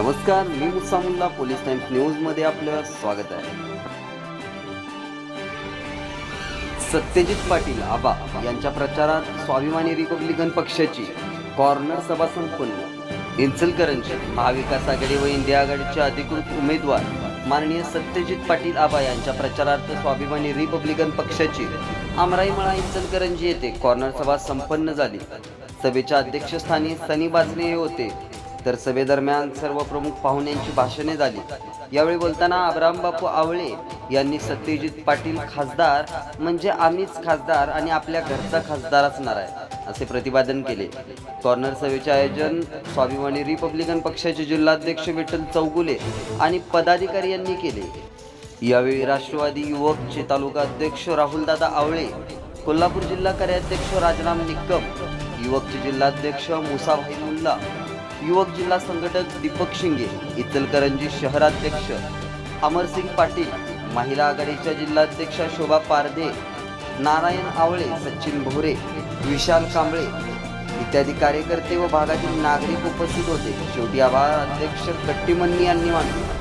नमस्कार मी मुसामुल्ला पोलीस टाइम्स न्यूजमध्ये आपलं स्वागत आहे. सत्यजित पाटील आबा यांच्या प्रचारात स्वाभिमानी रिपब्लिकन पक्षाची कॉर्नर सभा संपन्न. इचलकरंजी महाविकास आघाडी व इंडिया आघाडीचे अधिकृत उमेदवार माननीय सत्यजित पाटील आबा यांच्या प्रचारार्थ स्वाभिमानी रिपब्लिकन पक्षाची आमराईमळा इचलकरंजी येथे कॉर्नर सभा संपन्न झाली. सभेच्या अध्यक्षस्थानी सनी बाजने हे होते. तर सभेदरम्यान सर्व प्रमुख पाहुण्यांची भाषणे झाली. यावेळी बोलताना आबरामबापू आवळे यांनी सत्यजित पाटील खासदार म्हणजे आम्हीच खासदार आणि आपल्या घरचा खासदार असणार आहे असे प्रतिपादन केले. कॉर्नर सभेचे आयोजन स्वाभिमानी रिपब्लिकन पक्षाचे जिल्हाध्यक्ष विठ्ठल चौगुले आणि पदाधिकारी यांनी केले. यावेळी राष्ट्रवादी युवकचे तालुका अध्यक्ष राहुलदादा आवळे कोल्हापूर जिल्हा कार्याध्यक्ष राजराम निक्कम युवकचे जिल्हाध्यक्ष मुसाभाई मुल्ला युवक जिल्हा संघटक दीपक शिंगे इचलकरंजी शहराध्यक्ष अमरसिंग पाटील महिला आघाडीच्या जिल्हाध्यक्षा शोभा पारदे नारायण आवळे सचिन भोरे विशाल कांबळे इत्यादी कार्यकर्ते व भागातील नागरिक उपस्थित होते. शेवटी आभार अध्यक्ष कट्टीमन्नी यांनी मानले.